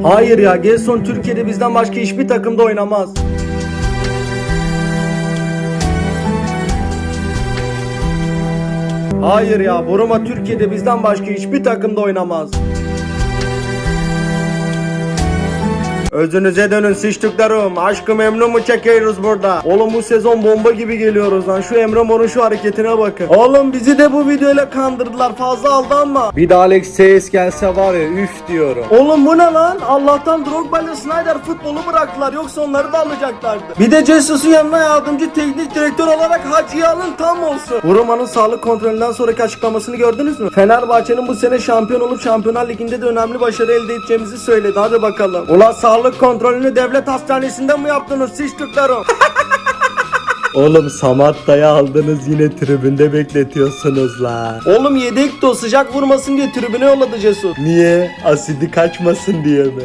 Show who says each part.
Speaker 1: Hayır ya Gelson Türkiye'de bizden başka hiçbir takımda oynamaz. Hayır ya Boruma Türkiye'de bizden başka hiçbir takımda oynamaz. Özünüze dönün sıçtıklarım. Aşkı memnun mu çekiyoruz burada? Oğlum bu sezon bomba gibi geliyoruz lan. Şu Emre Mor'un şu hareketine bakın. Oğlum bizi de bu videoyla kandırdılar. Fazla aldanma. Bir de Alex Seyes gelse var ya üf diyorum. Oğlum bu ne lan? Allah'tan Drogba ile Snyder futbolu bıraktılar. Yoksa onları da alacaklardı. Bir de Jesus'un yanına yardımcı teknik direktör olarak Hacı'yı alın tam olsun. Buruma'nın sağlık kontrolünden sonraki açıklamasını gördünüz mü? Fenerbahçe'nin bu sene şampiyon olup Şampiyonlar Ligi'nde de önemli başarı elde edeceğimizi söyledi. Hadi bakalım. Ulan sağlık kontrolünü devlet hastanesinde mi yaptınız sıçtıklarım? Oğlum Samatta'yı aldınız yine tribünde bekletiyorsunuz la. Oğlum yedek de o sıcak vurmasın diye tribüne yolladı Cesur. Niye? Asidi kaçmasın diye mi?